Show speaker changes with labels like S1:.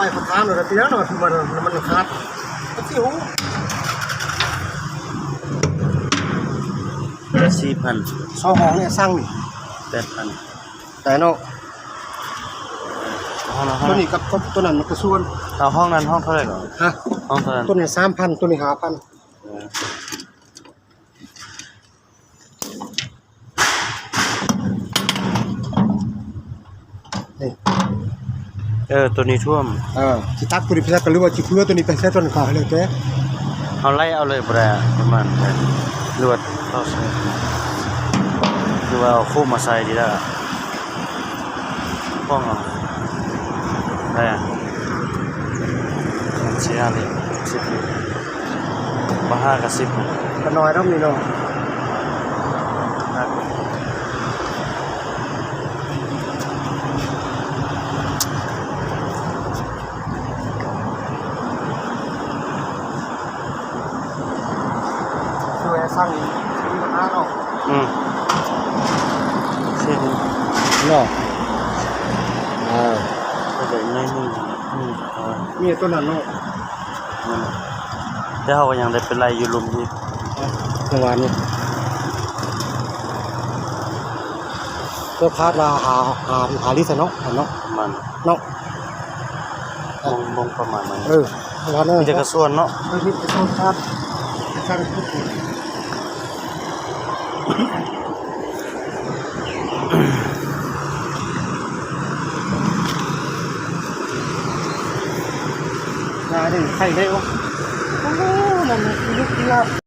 S1: ไปขอทานหน่อยเตี้ยหน่อยที่มันมันขาดก็สิว
S2: สี่พัน
S1: สองห้องเนี่ยสร้างนี่
S2: แปดพัน
S1: แต่เนาะ
S2: ห้องนั้นห้อง
S1: ตัว
S2: นั้น
S1: นี้กับกับตัวนั้นมันก็ส่วน
S2: เอาห้องนั้นห้องเท่าไหร่ก่อน
S1: ฮะ
S2: ห้องเท่านั้น
S1: ตัวนี้สามพันตัวนี้ห้าพัน
S2: เออ
S1: นี่
S2: เออตัวนี้ท่วม
S1: เออสิตักตัวนี้ไปใช้กันหรือว่าสิเพื่อตัวนี้ไปใช้ตัวนั้นก่อนเลยแก
S2: เอาไล่เอาเลยบ่ได้อะประมาณนั้นหรือว่าเอาใส่หรือว่าเอาคู่มาใส่ดีได้อะป้องเอาได้อะเสียเลยสิบบ่ห้ากับสิบ
S1: ก็น้อยต้องมีเนาะ สร้างมีปัญหาเนาะ
S2: อืมสิบ
S1: เนาะเออ
S2: ก็เดี๋ยวน้อยหนึงอืมเอา
S1: มีตัวนั้นเนาะ
S2: นั่นน่ะแต่เขาก็ยังได้เป็นไรอยู่ลุมนี้
S1: เมื่อวานนี้ตัวคาดว่าหาหาหาลิสเนาะเนาะ
S2: มัน
S1: เนาะ
S2: มงมงประมาณนั้น
S1: เออเมื่อวานนี้
S2: มีแต่กระส่วนเนาะ
S1: เออนี่เป็นตัวคาดสร้างทุกคนงานนี่ใครได้วะโอ้โหมัน มันยุคที่ละ